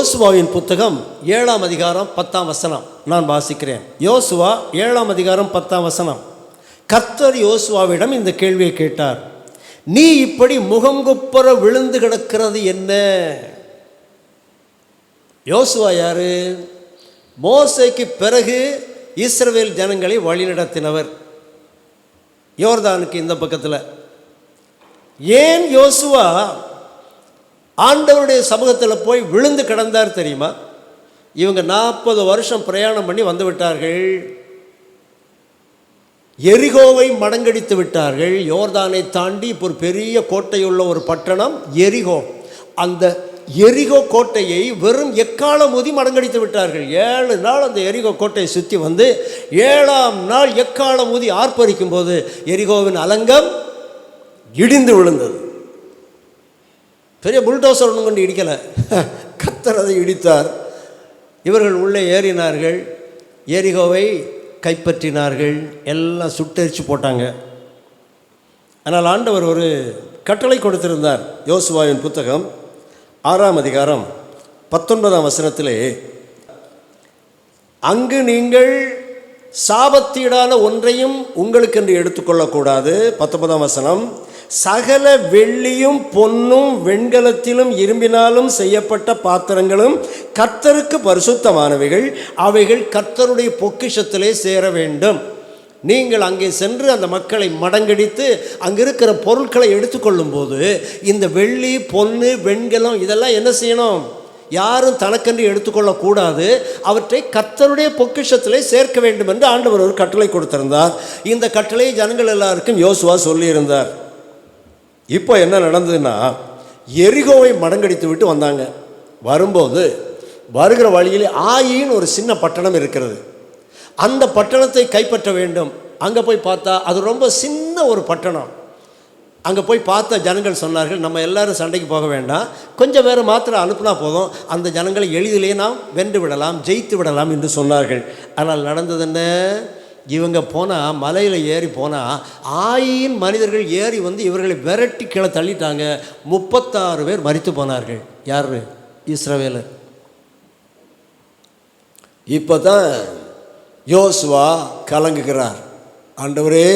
யோசுவாவின் புத்தகம் ஏழாம் அதிகாரம் பத்தாம் வசனம். நான் வாசிக்கிறேன். யோசுவா ஏழாம் அதிகாரம் பத்தாம் வசனம். கர்த்தர் யோசுவாவிடம் இந்த கேள்வியை கேட்டார். நீ இப்படி முகங்குப்புற விழுந்து கிடக்கிறது என்ன? யோசுவா யாரு? மோசைக்கு பிறகு இஸ்ரவேல் ஜனங்களை வழிநடத்தினவர் யோர்தானுக்கு இந்த பக்கத்தில். ஏன் யோசுவா ஆண்டவருடைய சமூகத்தில் போய் விழுந்து கிடந்தார் தெரியுமா? இவங்க நாற்பது வருஷம் பிரயாணம் பண்ணி வந்து விட்டார்கள். எரிகோவை மடங்கடித்து விட்டார்கள். யோர்தானை தாண்டி இப்போ ஒரு பெரிய கோட்டையுள்ள ஒரு பட்டணம் எரிகோ. அந்த எரிகோ கோட்டையை வெறும் எக்கால மோதி மடங்கடித்து விட்டார்கள். ஏழு நாள் அந்த எரிகோ கோட்டையை சுற்றி வந்து ஏழாம் நாள் எக்கால மோதி ஆர்ப்பரிக்கும் போது எரிகோவின் அலங்கம் இடிந்து விழுந்தது. பெரிய புல்டோசர் ஒன்றும் கொண்டு இடிக்கலை. கத்தர் அதை இடித்தார். இவர்கள் உள்ளே ஏறினார்கள். ஏரிகோவை கைப்பற்றினார்கள். எல்லாம் சுட்டெரிச்சு போட்டாங்க. ஆனால் ஆண்டவர் ஒரு கட்டளை கொடுத்திருந்தார். யோசுவாவின் புத்தகம் ஆறாம் அதிகாரம் பத்தொன்பதாம் வசனத்திலே அங்கு நீங்கள் சாபத்தீடான ஒன்றையும் உங்களுக்கென்று எடுத்துக்கொள்ளக்கூடாது. பத்தொன்பதாம் வசனம் சகல வெள்ளியும் பொன்னும் வெண்கலத்திலும் இரும்பினாலும் செய்யப்பட்ட பாத்திரங்களும் கர்த்தருக்கு பரிசுத்தமானவைகள். அவைகள் கர்த்தருடைய பொக்கிஷத்திலே சேர வேண்டும். நீங்கள் அங்கே சென்று அந்த மக்களை மடங்கடித்து அங்கே இருக்கிற பொருட்களை எடுத்துக்கொள்ளும்போது இந்த வெள்ளி பொன்னு வெண்கலம் இதெல்லாம் என்ன செய்யணும்? யாரும் தனக்கென்று எடுத்துக்கொள்ளக்கூடாது. அவற்றை கத்தருடைய பொக்கிஷத்திலே சேர்க்க வேண்டும் என்று ஆண்டவர் ஒரு கட்டளை கொடுத்திருந்தார். இந்த கட்டளையை ஜனங்கள் எல்லாருக்கும் யோசுவா சொல்லியிருந்தார். இப்போ என்ன நடந்ததுன்னா எரிகோவை மடங்கடித்து விட்டு வந்தாங்க. வரும்போது வருகிற வழியில் ஆயின்னு ஒரு சின்ன பட்டணம் இருக்கிறது. அந்த பட்டணத்தை கைப்பற்ற வேண்டும். அங்கே போய் பார்த்தா அது ரொம்ப சின்ன ஒரு பட்டணம். அங்கே போய் பார்த்த ஜனங்கள் சொன்னார்கள் நம்ம எல்லாரும் சண்டைக்கு போக வேண்டாம். கொஞ்சம் பேர் மாத்திரம் அனுப்புனா போதும். அந்த ஜனங்களை எளிதிலே நாம் வென்று விடலாம் ஜெயித்து விடலாம் என்று சொன்னார்கள். ஆனால் நடந்தது என்ன? இவங்க போனால் மலையில் ஏறி போனால் ஆயின் மனிதர்கள் ஏறி வந்து இவர்களை விரட்டி கீழே தள்ளிட்டாங்க. முப்பத்தாறு பேர் மறித்து போனார்கள். யார்? இஸ்ரவேலர். இப்போ தான் யோசுவா கலங்குகிறார். ஆண்டவரே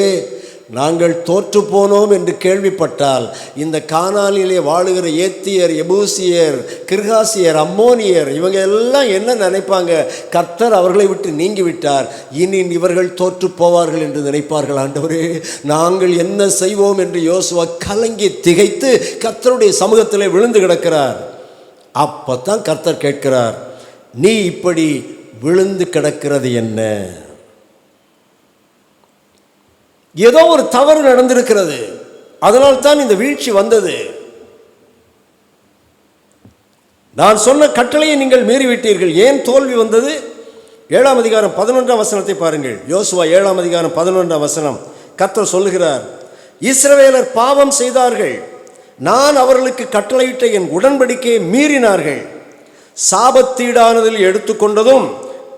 நாங்கள் தோற்று போனோம் என்று கேள்விப்பட்டால் இந்த காணாலிலே வாழுகிற ஏத்தியர் எபூசியர் கிர்காசியர் அம்மோனியர் இவங்க எல்லாம் என்ன நினைப்பாங்க? கர்த்தர் அவர்களை விட்டு நீங்கி விட்டார் இனி இவர்கள் தோற்று போவார்கள் என்று நினைப்பார்கள் ஆண்டவரே. நாங்கள் என்ன செய்வோம் என்று யோசுவா கலங்கி திகைத்து கர்த்தருடைய சமூகத்திலே விழுந்து கிடக்கிறார். அப்போ தான் கர்த்தர் கேட்கிறார் நீ இப்படி விழுந்து கிடக்கிறது என்ன? ஏதோ ஒரு தவறு நடந்திருக்கிறது. அதனால் தான் இந்த வீழ்ச்சி வந்தது. நான் சொன்ன கட்டளையை நீங்கள் மீறிவிட்டீர்கள். ஏன் தோல்வி வந்தது? ஏழாம் அதிகாரம் பதினொன்றாம் வசனத்தை பாருங்கள். யோசுவா ஏழாம் அதிகாரம் பதினொன்றாம் வசனம். கத்தர் சொல்லுகிறார் இஸ்ரவேலர் பாவம் செய்தார்கள். நான் அவர்களுக்கு கட்டளையிட்ட என் உடன்படிக்கையை மீறினார்கள். சாபத்தீடானதில் எடுத்துக்கொண்டதும்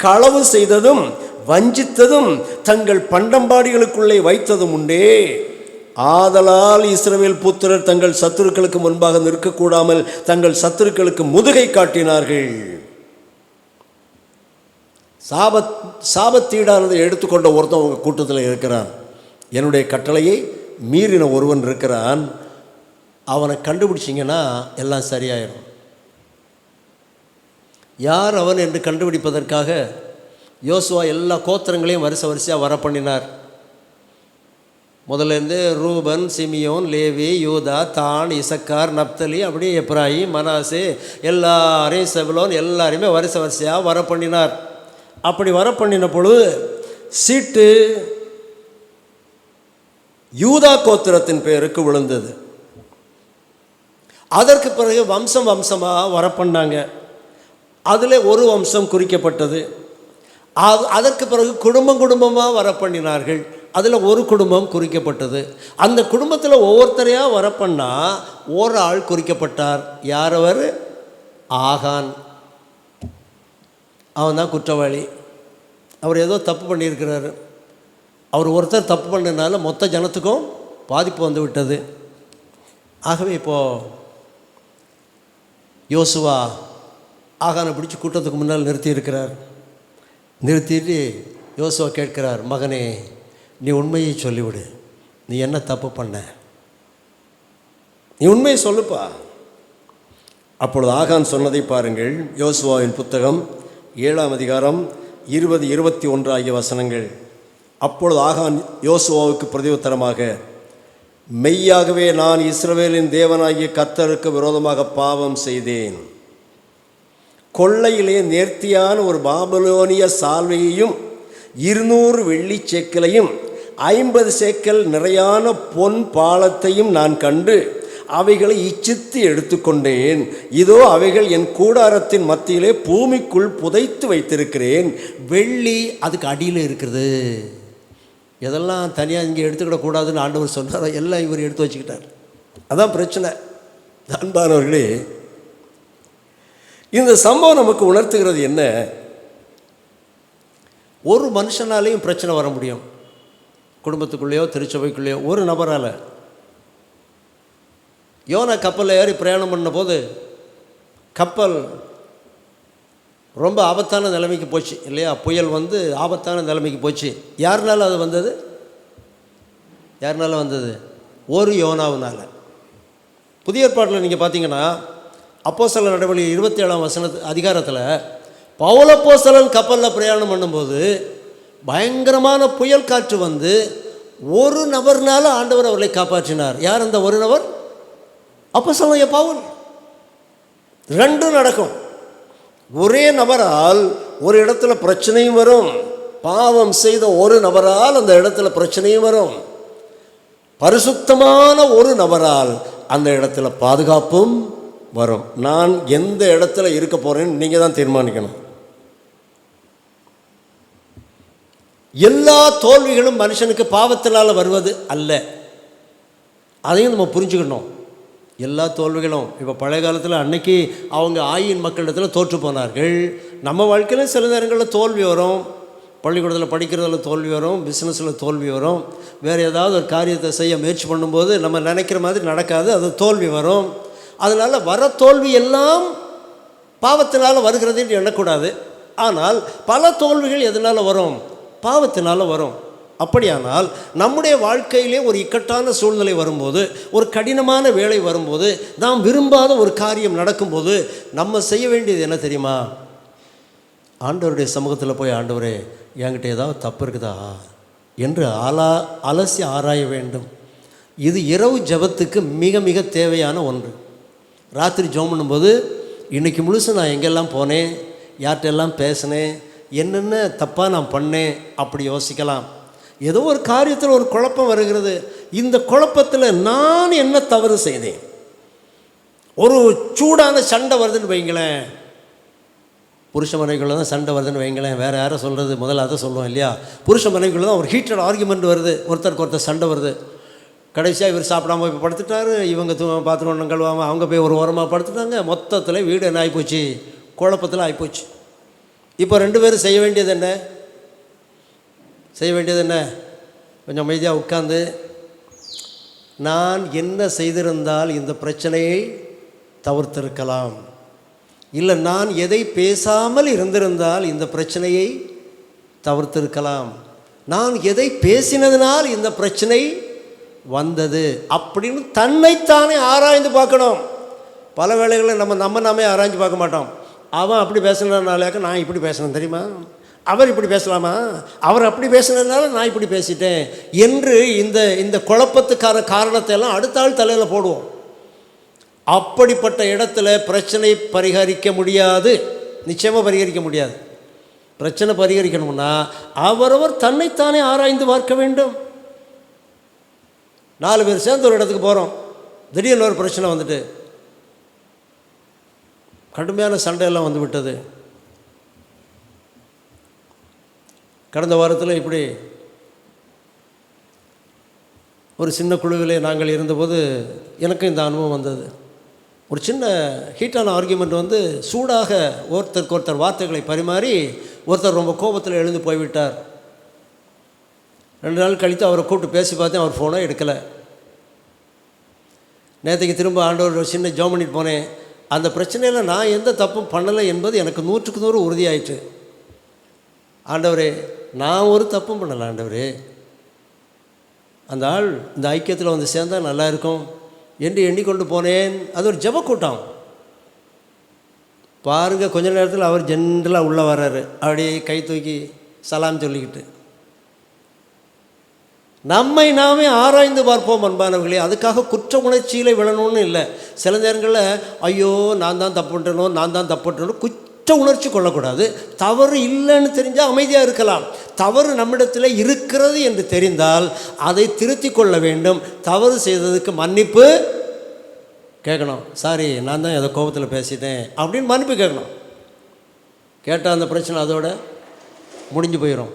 களவு செய்ததும் வஞ்சித்ததும் தங்கள் பண்டம்பாடிகளுக்குள்ளே வைத்ததும் உண்டே. ஆதலால் இஸ்ரவேல் புத்திரர் தங்கள் சத்துருக்களுக்கு முன்பாக நிற்கக்கூடாமல் தங்கள் சத்துருக்களுக்கு முதுகை காட்டினார்கள். சாபத் சாபத்தீடானதை எடுத்துக்கொண்ட ஒருத்தன் உங்கள் கூட்டத்தில் இருக்கிறான். என்னுடைய கட்டளையை மீறின ஒருவன் இருக்கிறான். அவனை கண்டுபிடிச்சிங்கன்னா எல்லாம் சரியாயிடும் யார் அவன் என்று கண்டுபிடிப்பதற்காக யோசுவா எல்லா கோத்திரங்களையும் வரிசை வரிசையாக வர பண்ணினார் முதல்லேருந்து ரூபன் சிமியோன் லேவி யூதா தான் இசக்கார் நப்தலி அப்படியே எப்ராஹிம் மனாசே எல்லாரையும் செவலோன் எல்லாரையுமே வரிசை வரிசையாக வர பண்ணினார் அப்படி வர பண்ணின பொழுது சீட்டு யூதா கோத்திரத்தின் பெயருக்கு விழுந்தது. அதற்கு பிறகு வம்சம் வம்சமாக வர பண்ணாங்க அதில் ஒரு வம்சம் குறிக்கப்பட்டது. அதற்கு பிறகு குடும்பம் குடும்பமாக வர பண்ணினார்கள் அதில் ஒரு குடும்பம் குறிக்கப்பட்டது. அந்த குடும்பத்தில் ஒவ்வொருத்தரையாக வர பண்ணால் ஒரு ஆள் குறிக்கப்பட்டார். யார் அவர்? ஆகான். அவன் தான் குற்றவாளி. அவர் ஏதோ தப்பு பண்ணியிருக்கிறாரு. அவர் ஒருத்தர் தப்பு பண்ணனால மொத்த ஜனத்துக்கும் பாதிப்பு வந்து விட்டது ஆகவே இப்போது யோசுவா ஆகானை பிடிச்சி கூட்டத்துக்கு முன்னால் நிறுத்தி இருக்கிறார் நிறுத்திட்டு யோசுவா கேட்கிறார் மகனே நீ உண்மையை சொல்லிவிடு. நீ என்ன தப்பு பண்ண? நீ உண்மையை சொல்லுப்பா. அப்பொழுது ஆகான் சொன்னதை பாருங்கள் யோசுவாவின் புத்தகம் ஏழாம் அதிகாரம் இருபது இருபத்தி ஒன்று ஆகிய வசனங்கள். அப்பொழுது ஆகான் யோசுவாவுக்கு பிரதியுத்தரமாக மெய்யாகவே நான் இஸ்ரவேலின் தேவனாகிய கர்த்தருக்கு விரோதமாக பாவம் செய்தேன். கொள்ளையிலே நேர்த்தியான ஒரு பாபலோனிய சால்வையையும் இருநூறு வெள்ளி சேக்கலையும் ஐம்பது சேக்கல் நிறையான பொன் பாலத்தையும் நான் கண்டு அவைகளை இச்சித்து எடுத்துக்கொண்டேன். இதோ அவைகள் என் கூடாரத்தின் மத்தியிலே பூமிக்குள் புதைத்து வைத்திருக்கிறேன். வெள்ளி அதுக்கு அடியில் இருக்கிறது. எதெல்லாம் தனியாக இங்கே எடுத்துக்கிடக்கூடாதுன்னு ஆண்டவர் சொன்னாரோ எல்லாம் இவர் எடுத்து வச்சுக்கிட்டார். அதான் பிரச்சனை. அன்பானவர்களே இந்த சம்பவம் நமக்கு உணர்த்துகிறது என்ன? ஒரு மனுஷனாலேயும் பிரச்சனை வர முடியும். குடும்பத்துக்குள்ளேயோ திருச்சபைக்குள்ளேயோ ஒரு நபரால். யோனா கப்பலில் ஏறி பிரயாணம் பண்ணபோது கப்பல் ரொம்ப ஆபத்தான நிலைமைக்கு போச்சு இல்லையா? புயல் வந்து ஆபத்தான நிலைமைக்கு போச்சு. யாருனால அது வந்தது? யாருனால வந்தது? ஒரு யோனாவுனால. புதிய ஏற்பாட்டில் நீங்கள் பார்த்தீங்கன்னா அப்போஸ்தலர் நடவடிக்கை இருபத்தி ஏழாம் வசன அதிகாரத்தில் பவுலப்போஸ்தலன் கப்பலில் பிரயாணம் பண்ணும்போது பயங்கரமான புயல் காற்று வந்து ஒரு நபர்னால ஆண்டவர் அவர்களை காப்பாற்றினார். யார் அந்த ஒரு நபர்? அப்போ சொல்லுங்க பவுல். ரெண்டும் நடக்கும். ஒரே நபரால் ஒரு இடத்துல பிரச்சனையும் வரும். பாவம் செய்த ஒரு நபரால் அந்த இடத்துல பிரச்சனையும் வரும். பரிசுத்தமான ஒரு நபரால் அந்த இடத்துல பாதுகாப்பும் வரும். நான் எந்த இடத்துல இருக்க போகிறேன்னு நீங்கள் தான் தீர்மானிக்கணும். எல்லா தோல்விகளும் மனுஷனுக்கு பாவத்தினால் வருவது அல்ல. அதையும் நம்ம புரிஞ்சுக்கணும். எல்லா தோல்விகளும் இப்போ பழைய காலத்தில் அன்னைக்கு அவங்க ஆயின் மக்களிடத்தில் தோற்று போனார்கள். நம்ம வாழ்க்கையில் சில நேரங்களில் தோல்வி வரும். பள்ளிக்கூடத்தில் படிக்கிறதுல தோல்வி வரும். பிஸ்னஸில் தோல்வி வரும். வேறு ஏதாவது ஒரு காரியத்தை செய்ய முயற்சி பண்ணும்போது நம்ம நினைக்கிற மாதிரி நடக்காது. அது தோல்வி வரும். அதனால் வர தோல்வி எல்லாம் பாவத்தினால் வருகிறது என்று எண்ணக்கூடாது. ஆனால் பல தோல்விகள் எதனால் வரும்? பாவத்தினால் வரும். அப்படியானால் நம்முடைய வாழ்க்கையிலே ஒரு இக்கட்டான சூழ்நிலை வரும்போது ஒரு கடினமான வேலை வரும்போது நாம் விரும்பாத ஒரு காரியம் நடக்கும்போது நம்ம செய்ய வேண்டியது என்ன தெரியுமா? ஆண்டவருடைய சமூகத்தில் போய் ஆண்டவரே என்கிட்ட ஏதாவது தப்பு இருக்குதா? என்று ஆலா அலசி ஆராய வேண்டும். இது இரவு ஜபத்துக்கு மிக மிக தேவையான ஒன்று. ராத்திரி ஜோம் பண்ணும்போது இன்றைக்கி முழுசு நான் எங்கெல்லாம் போனேன்? யார்கிட்டெல்லாம் பேசினேன்? என்னென்ன தப்பாக நான் பண்ணேன்? அப்படி யோசிக்கலாம். ஏதோ ஒரு காரியத்தில் ஒரு குழப்பம் வருகிறது. இந்த குழப்பத்தில் நான் என்ன தவறு செய்தேன்? ஒரு சூடான சண்டை வருதுன்னு வைங்களேன். புருஷ மனைவிக்குள்ள தான் சண்டை வருதுன்னு வைங்களேன். வேறு யாரை சொல்கிறது முதல்ல அதை சொல்லுவோம் இல்லையா? புருஷ மனைவிக்குள்ள தான் ஒரு ஹீட்டட் ஆர்குமெண்ட் வருது. ஒருத்தருக்கு ஒருத்தர் சண்டை வருது. கடைசியாக இவர் சாப்பிடாம போய் படுத்துட்டாரு. இவங்க தூ பாத்திரம் ஒன்றும் கழுவாமல் அவங்க போய் ஒரு ஓரமாக படுத்துட்டாங்க. மொத்தத்தில் வீடு என்ன ஆகிப்போச்சு குழப்பத்தில் ஆகிப்போச்சு இப்போ ரெண்டு பேரும் செய்ய வேண்டியது என்ன? செய்ய வேண்டியது என்ன? கொஞ்சம் அமைதியாக உட்காந்து நான் என்ன செய்திருந்தால் இந்த பிரச்சனையை தவிர்த்திருக்கலாம். இல்லை நான் எதை பேசாமல் இருந்திருந்தால் இந்த பிரச்சனையை தவிர்த்திருக்கலாம். நான் எதை பேசினதினால் இந்த பிரச்சனை வந்தது அப்படின்னு தன்னைத்தானே ஆராய்ந்து பார்க்கணும். பல வேலைகளை நம்ம நம்ம நாமே ஆராய்ஞ்சு பார்க்க மாட்டோம். அவன் அப்படி பேசுனதுனாலேக்க நான் இப்படி பேசணும் தெரியுமா? அவர் இப்படி பேசலாமா? அவர் அப்படி பேசுனதுனால நான் இப்படி பேசிட்டேன் என்று இந்த இந்த குழப்பத்துக்கான காரணத்தை எல்லாம் அடுத்த ஆள் தலையில் போடுவோம். அப்படிப்பட்ட இடத்துல பிரச்சனை பரிகரிக்க முடியாது. நிச்சயமாக பரிகரிக்க முடியாது. பிரச்சனை பரிகரிக்கணும்னா அவரவர் தன்னைத்தானே ஆராய்ந்து பார்க்க வேண்டும். நாலு பேர் சேர்ந்து ஒரு இடத்துக்கு போகிறோம் திடீர்னு ஒரு பிரச்சனை வந்துட்டு. கடுமையான சண்டையெல்லாம் வந்து விட்டது. கடந்த வாரத்தில் இப்படி ஒரு சின்ன குழுவிலே நாங்கள் இருந்தபோது எனக்கும் இந்த அனுபவம் வந்தது. ஒரு சின்ன ஹீட்டான ஆர்கியூமெண்ட் வந்து சூடாக ஒருத்தருக்கு ஒருத்தர் வார்த்தைகளை பரிமாறி ஒருத்தர் ரொம்ப கோபத்தில் எழுந்து போய்விட்டார். ரெண்டு நாள் கழித்து அவரை கூப்பிட்டு பேசி பார்த்தேன் அவர் ஃபோனோ எடுக்கலை. நேற்றுக்கு திரும்ப ஆண்டவர் சின்ன ஜோம் பண்ணிட்டு போனேன். அந்த பிரச்சனையில் நான் எந்த தப்பும் பண்ணலை என்பது எனக்கு நூற்றுக்கு நூறு உறுதியாயிற்று. ஆண்டவரே நான் ஒரு தப்பும் பண்ணலை ஆண்டவரே. அந்த ஆள் இந்த ஐக்கியத்தில் வந்து சேர்ந்தால் நல்லா இருக்கும் என்று எண்ணிக்கொண்டு போனேன். அது ஒரு ஜெப கூட்டம். பாருங்க கொஞ்ச நேரத்தில் அவர் ஜென்ரலாக உள்ளே வர்றாரு. அப்படியே கை தூக்கி சலாம் சொல்லிக்கிட்டு. நம்மை நாமே ஆராய்ந்து பார்ப்போம் அன்பானவர்களே. அதுக்காக குற்ற உணர்ச்சியில் விழணும்னு இல்லை. சில நேரங்களில் ஐயோ நான் தான் தப்பு நான் தான் தப்பு குற்ற உணர்ச்சி கொள்ளக்கூடாது. தவறு இல்லைன்னு தெரிஞ்சால் அமைதியாக இருக்கலாம். தவறு நம்மிடத்தில் இருக்கிறது என்று தெரிந்தால் அதை திருத்தி கொள்ள வேண்டும். தவறு செய்ததுக்கு மன்னிப்பு கேட்கணும். சாரி நான் தான் ஏதோ கோபத்தில் பேசிட்டேன். அப்படின்னு மன்னிப்பு கேட்கணும். கேட்டால் அந்த பிரச்சனை அதோட முடிஞ்சு போயிடும்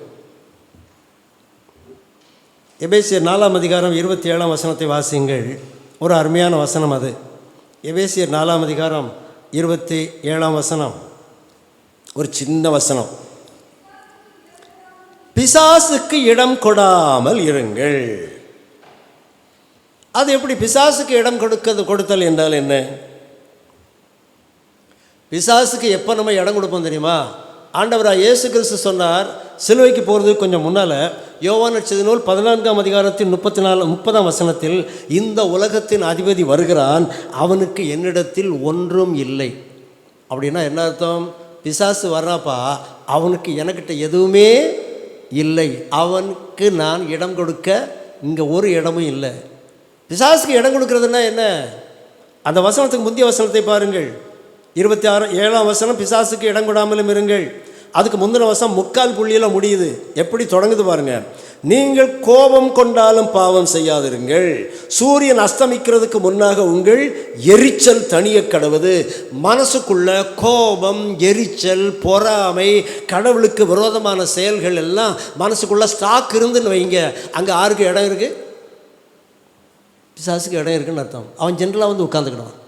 எபேசியர் நாலாம் அதிகாரம் இருபத்தி ஏழாம் வசனத்தை வாசியுங்கள். ஒரு அருமையான வசனம் அது. எபேசியர் நாலாம் அதிகாரம் இருபத்தி ஏழாம் வசனம். ஒரு சின்ன வசனம். பிசாசுக்கு இடம் கொடாமல் இருங்கள். அது எப்படி பிசாசுக்கு இடம் கொடுக்கிறது கொடுத்தல் என்றால் என்ன? பிசாசுக்கு எப்போ நம்ம இடம் கொடுப்போம் தெரியுமா? ஆண்டவராக இயேசு கிறிஸ்து சொன்னார் சிலுவைக்கு போகிறது கொஞ்சம் முன்னால் யோவான் நட்சத்திர நூல் பதினான்காம் அதிகாரத்தின் முப்பத்தி நாலு முப்பதாம் வசனத்தில் இந்த உலகத்தின் அதிபதி வருகிறான் அவனுக்கு என்னிடத்தில் ஒன்றும் இல்லை. அப்படின்னா என்ன அர்த்தம்? பிசாசு வர்றாப்பா அவனுக்கு எனக்கிட்ட எதுவுமே இல்லை. அவனுக்கு நான் இடம் கொடுக்க இங்கே ஒரு இடமும் இல்லை. பிசாசுக்கு இடம் கொடுக்கறதுன்னா என்ன? அந்த வசனத்துக்கு முந்தைய வசனத்தை பாருங்கள். இருபத்தி ஆறு ஏழாம் வசனம் பிசாசுக்கு இடம் கொடாமலும் இருங்கள். அதுக்கு முந்தின வசம் முக்கால் புள்ளியில் முடியுது. எப்படி தொடங்குது பாருங்கள் நீங்கள் கோபம் கொண்டாலும் பாவம் செய்யாதிருங்கள். சூரியன் அஸ்தமிக்கிறதுக்கு முன்னாக உங்கள் எரிச்சல் தனிய கடவுது. மனசுக்குள்ள கோபம் எரிச்சல் பொறாமை கடவுளுக்கு விரோதமான செயல்கள் எல்லாம் மனசுக்குள்ள ஸ்டாக் இருந்துன்னு வைங்க. அங்கே ஆருக்கு இடம் இருக்குது பிசாசுக்கு இடம் இருக்குன்னு அர்த்தம். அவன் ஜென்ரலாக வந்து உட்காந்துக்கிடுவான்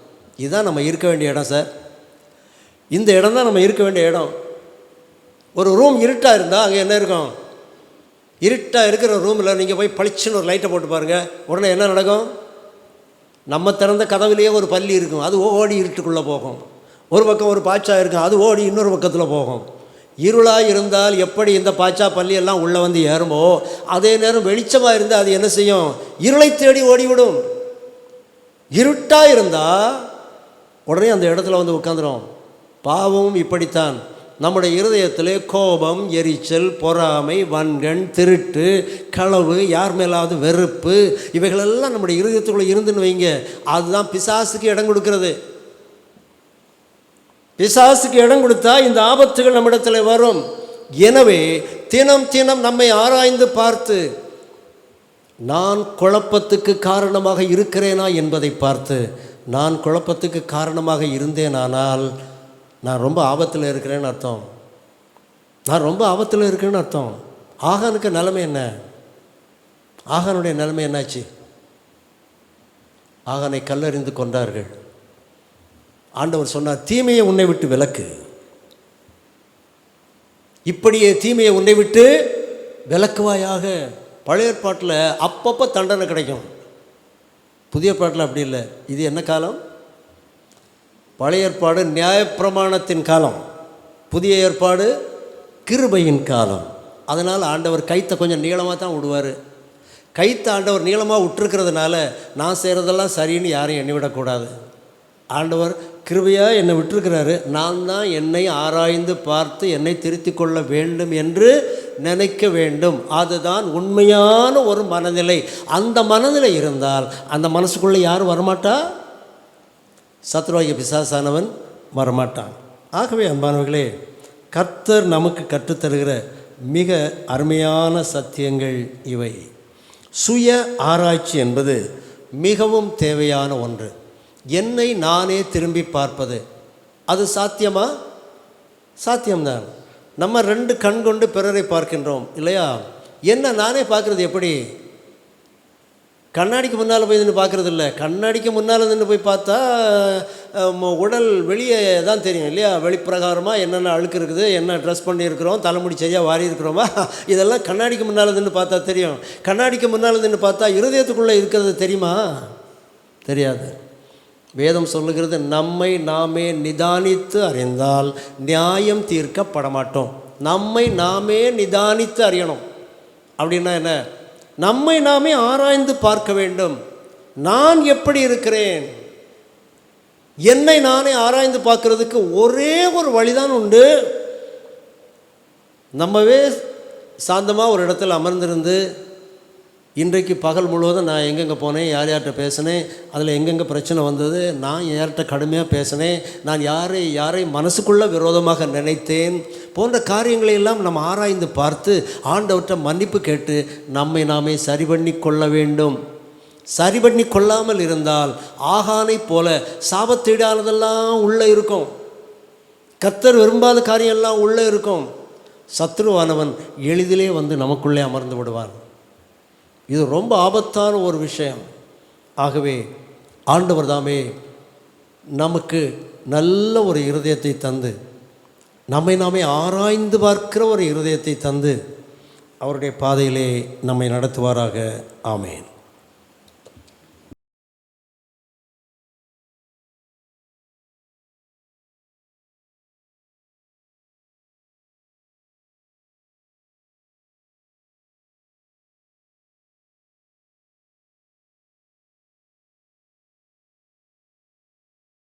இதுதான் நம்ம இருக்க வேண்டிய இடம் சார் இந்த இடம் தான் நம்ம இருக்க வேண்டிய இடம். ஒரு ரூம் இருட்டாக இருந்தால் அங்கே என்ன இருக்கும்? இருட்டாக இருக்கிற ரூமில் நீங்கள் போய் பளிச்சுன்னு ஒரு லைட்டை போட்டு பாருங்கள் உடனே என்ன நடக்கும்? நம்ம திறந்த கதவுலேயே ஒரு பள்ளி இருக்கும். அது ஓடி இருட்டுக்குள்ளே போகும். ஒரு பக்கம் ஒரு பாய்ச்சா இருக்கும். அது ஓடி இன்னொரு பக்கத்தில் போகும். இருளாக இருந்தால் எப்படி இந்த பாய்ச்சா பள்ளியெல்லாம் உள்ளே வந்து ஏறுமோ? அதே நேரம் வெளிச்சமாக இருந்தால் அது என்ன செய்யும்? இருளை தேடி ஓடிவிடும். இருட்டாக இருந்தால் உடனே அந்த இடத்துல வந்து உட்காந்துரும். பாவமும் இப்படித்தான். நம்முடைய இருதயத்திலே கோபம் எரிச்சல் பொறாமை வன்கண் திருட்டு களவு யார் மேலாவது வெறுப்பு இவைகளெல்லாம் நம்முடைய இருதயத்துக்குள்ளே இருந்துன்னு வைங்க. அதுதான் பிசாசுக்கு இடம் கொடுக்கறது. பிசாசுக்கு இடம் கொடுத்தா இந்த ஆபத்துகள் நம்மிடத்தில் வரும். எனவே தினம் தினம் நம்மை ஆராய்ந்து பார்த்து நான் குழப்பத்துக்கு காரணமாக இருக்கிறேனா என்பதை பார்த்து நான் குழப்பத்துக்கு காரணமாக இருந்தேனானால் நான் ரொம்ப ஆபத்தில் இருக்கிறேன்னு அர்த்தம். நான் ரொம்ப ஆபத்தில் இருக்கிறேன்னு அர்த்தம். ஆகானுக்கு நிலைமை என்ன? ஆகானுடைய நிலைமை என்னாச்சு? ஆகானை கல்லறிந்து கொண்டார்கள். ஆண்டவர் சொன்னார் தீமையை உன்னை விட்டு விலக்கு. இப்படியே தீமையை உன்னை விட்டு விளக்குவாயாக பழைய ஏற்பாட்டில் அப்பப்போ தண்டனை கிடைக்கும். புதிய பாட்டில் அப்படி இல்லை. இது என்ன காலம்? பழைய ஏற்பாடு நியாயப்பிரமாணத்தின் காலம் புதிய ஏற்பாடு கிருபையின் காலம். அதனால் ஆண்டவர் கைத்தை கொஞ்சம் நீளமாக தான் விடுவார். கைத்தை ஆண்டவர் நீளமாக விட்டுருக்கிறதுனால நான் செய்கிறதெல்லாம் சரின்னு யாரையும் எண்ணிவிடக்கூடாது ஆண்டவர் கிருபையாக என்னை விட்டுருக்கிறாரு. நான் தான் என்னை ஆராய்ந்து பார்த்து என்னை திருத்தி கொள்ள வேண்டும் என்று நினைக்க வேண்டும். அதுதான் உண்மையான ஒரு மனநிலை. அந்த மனநிலை இருந்தால் அந்த மனசுக்குள்ளே யாரும் வரமாட்டா? சத்ருவாகிய பிசாசானவன் வரமாட்டான். ஆகவே அன்பானவர்களே கர்த்தர் நமக்கு கற்றுத்தருகிற மிக அருமையான சத்தியங்கள் இவை. சுய ஆராய்ச்சி என்பது மிகவும் தேவையான ஒன்று. என்னை நானே திரும்பி பார்ப்பது அது சாத்தியமா? சாத்தியம்தான். நம்ம ரெண்டு கண் கொண்டு பிறரை பார்க்கின்றோம் இல்லையா? என்ன நானே பார்க்குறது எப்படி? கண்ணாடிக்கு முன்னால் போய் நின்று பார்க்குறது இல்லை. கண்ணாடிக்கு முன்னால் நின்று போய் பார்த்தா உடல் வெளியே தான் தெரியும் இல்லையா? வெளிப்பிரகாரமாக என்னென்ன அழுக்கு இருக்குது என்ன ட்ரெஸ் பண்ணியிருக்கிறோம் தலைமுடி சரியாக வாரி இருக்கிறோமா இதெல்லாம் கண்ணாடிக்கு முன்னால் நின்று பார்த்தா தெரியும். கண்ணாடிக்கு முன்னால் நின்று பார்த்தா இருதயத்துக்குள்ளே இருக்கிறது தெரியுமா? தெரியாது. வேதம் சொல்லுகிறது நம்மை நாமே நிதானித்து அறிந்தால் நியாயம் தீர்க்கப்பட மாட்டோம் நம்மை நாமே நிதானித்து அறியணும். அப்படின்னா என்ன? நம்மை நாமே ஆராய்ந்து பார்க்க வேண்டும். நான் எப்படி இருக்கிறேன்? என்னை நானே ஆராய்ந்து பார்க்கறதுக்கு ஒரே ஒரு வழிதான் உண்டு. நம்மவே சாந்தமாக ஒரு இடத்துல அமர்ந்திருந்து இன்றைக்கு பகல் முழுவதும் நான் எங்கெங்கே போனேன் யார் யார்கிட்ட பேசினேன் அதில் எங்கெங்கே பிரச்சனை வந்தது நான் யார்கிட்ட கடுமையாக பேசினேன் நான் யாரை யாரை மனசுக்குள்ளே விரோதமாக நினைத்தேன் போன்ற காரியங்களை எல்லாம் நம்ம ஆராய்ந்து பார்த்து ஆண்டவற்றை மன்னிப்பு கேட்டு நம்மை நாமே சரி பண்ணி கொள்ள வேண்டும். சரி பண்ணி கொள்ளாமல் இருந்தால் ஆகானை போல சாபத்தீடானதெல்லாம் உள்ளே இருக்கும். கத்தர் விரும்பாத காரியம் எல்லாம் உள்ளே இருக்கும். சத்ருவானவன் எளிதிலே வந்து நமக்குள்ளே அமர்ந்து விடுவான் இது ரொம்ப ஆபத்தான ஒரு விஷயம். ஆகவே ஆண்டவர் தாமே நமக்கு நல்ல ஒரு இருதயத்தை தந்து நம்மை நாமே ஆராய்ந்து பார்க்கிற ஒரு இருதயத்தை தந்து அவருடைய பாதையிலே நம்மை நடத்துவாராக. ஆமேன்.